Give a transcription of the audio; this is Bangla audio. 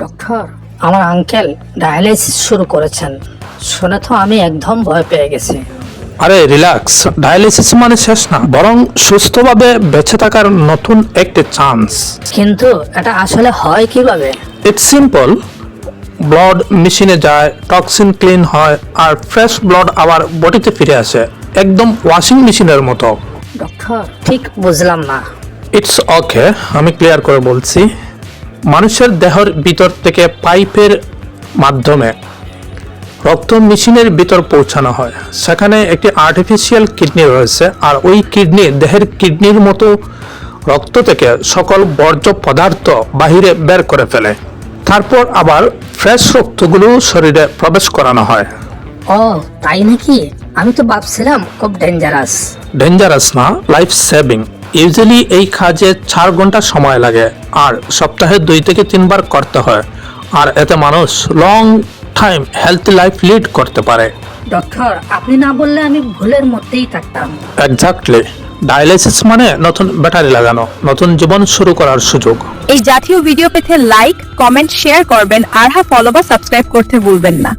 ডক্টর আমার আঙ্কেল ডায়ালাইসিস শুরু করেছেন। শুনে তো আমি একদম ভয় পেয়ে গেছি। আরে রিল্যাক্স। ডায়ালিসিস মানে শেষ না বরং সুস্থভাবে বেঁচে থাকার নতুন একটি চান্স। কিন্তু এটা আসলে হয় কীভাবে? ইটস সিম্পল ব্লাড মেশিনে যায় টক্সিন ক্লিন হয় আর ফ্রেশ ব্লাড আবার বডিতে ফিরে আসে। একদম ওয়াশিং মেশিনের মতো। ডক্টর ঠিক বুঝলাম না। ইটস ওকে আমি ক্লিয়ার করে বলছি। মানুষের দেহের ভিতর থেকে পাইপের মাধ্যমে রক্ত মেশিনের ভিতর পৌঁছানো হয়। সেখানে একটি আর্টিফিশিয়াল কিডনি রয়েছে আর ওই কিডনি দেহের কিডনির মতো রক্ত থেকে সকল বর্জ্য পদার্থ বাহিরে বের করে ফেলে। তারপর আবার ফ্রেশ রক্তগুলো শরীরে প্রবেশ করানো হয়। ও তাই নাকি? আমি তো ভাবছিলাম খুব ডেঞ্জারাস ডেঞ্জারাস না লাইফ সেভিং ইউজুয়ালি এই কাজে চার ঘণ্টা সময় লাগে আর সপ্তাহে দুই থেকে তিনবার করতে হয়। আর এতে মানুষ long time healthy life lead করতে পারে। ডক্টর আপনি না বললে আমি ভুলের মধ্যেই থাকতাম। এক্স্যাক্টলি ডায়ালিসিস মানে নতুন ব্যাটারি লাগানো নতুন জীবন শুরু করার সুযোগ। এই জাতীয় ভিডিও পেতে লাইক কমেন্ট শেয়ার করবেন আর হ্যাঁ ফলো বা সাবস্ক্রাইব করতে ভুলবেন না।